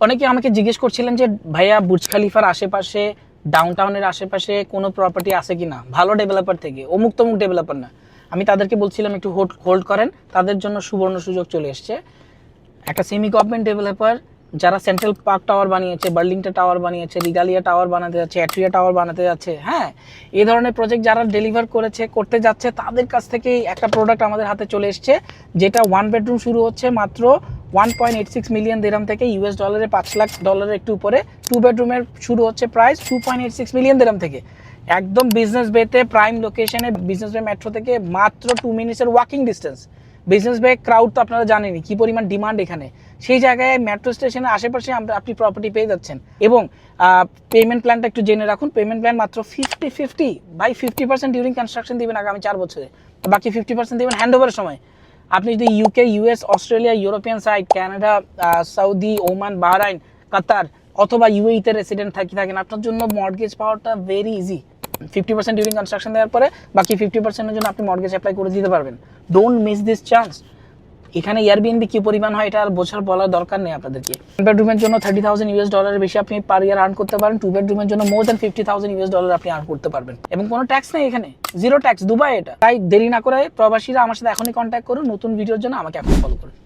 অনেকে আমাকে জিজ্ঞেস করছিলেন যে, ভাইয়া, বুর্জ খালিফার আশেপাশে ডাউনটাউনের আশেপাশে কোনো প্রপার্টি আছে কিনা? ভালো ডেভেলপার থেকে, অমুক তমুক ডেভেলপার না। আমি তাদেরকে বলছিলাম, একটু হোল্ড হোল্ড করেন। তাদের জন্য সুবর্ণ সুযোগ চলে এসছে। একটা সেমি গভর্নমেন্ট ডেভেলপার যারা সেন্ট্রাল পার্ক টাওয়ার বানিয়েছে বার্লিংটা টাওয়ার বানিয়েছে রিগালিয়া টাওয়ার বানাতে যাচ্ছে অ্যাট্রিয়া টাওয়ার বানাতে যাচ্ছে হ্যাঁ? এই ধরনের প্রজেক্ট যারা ডেলিভার করেছে, করতে যাচ্ছে, তাদের কাছ থেকে একটা প্রোডাক্ট আমাদের হাতে চলে এসছে, যেটা ওয়ান বেডরুম শুরু হচ্ছে মাত্র one point eight six million dirham থেকে ইউএস ডলারে পাঁচ লাখ ডলারের একটু উপরে টু বেডরুমের শুরু হচ্ছে price two point eight six million dirham থেকে। একদম বিজনেস বেতে প্রাইম লোকেশনে বিজনেস বে মেট্রো থেকে মাত্র two মিনিটসের walking distance business bay crowd তো আপনারা জানেনই, কি পরিমাণ ডিমান্ড এখানে। সেই জায়গায় মেট্রো স্টেশনের আশেপাশে আমরা, আপনি প্রপার্টি পেয়ে যাচ্ছেন। এবং পেমেন্ট প্ল্যানটা একটু জেনে রাখুন পেমেন্ট প্ল্যান মাত্র fifty fifty by fifty percent during construction দিবেন আগামী চার বছরে। বাকি ফিফটি পার্সেন্ট দেবেন হ্যান্ড সময়। আপনি যদি UK US Australia European side Canada Saudi Oman Bahrain Qatar অথবা ইউএইতে রেসিডেন্ট থাকি থাকেন, আপনার জন্য মর্গেজ পাওয়াটা very easy fifty percent during construction দেওয়ার পরে বাকি ফিফটি পার্সেন্টের জন্য আপনি মর্গেজ অ্যাপ্লাই করে দিতে পারবেন। ডোন্ট মিস দিস চান্স এখানে এয়ারবিএনবি কি পরিমাণ হয় এটা আর বোঝার বলার দরকার নেই আপনাদেরকে। বেডরুমের জন্য থার্টি থাউজেন্ড ইউএস ডলার বেশি আপনি পার ইয়ার আর্ন করতে পারেন। টু বেডরুমের জন্য more than fifty thousand US dollar আপনি আর্ন করতে পারবেন। এবং কোনো ট্যাক্স নেই এখানে। জিরো ট্যাক্স দুবাই এটা। তাই দেরি না করে প্রবাসীরা আমার সাথে এখনই কন্ট্যাক্ট করুন। নতুন ভিডিওর জন্য আমাকে এখন ফলো করুন।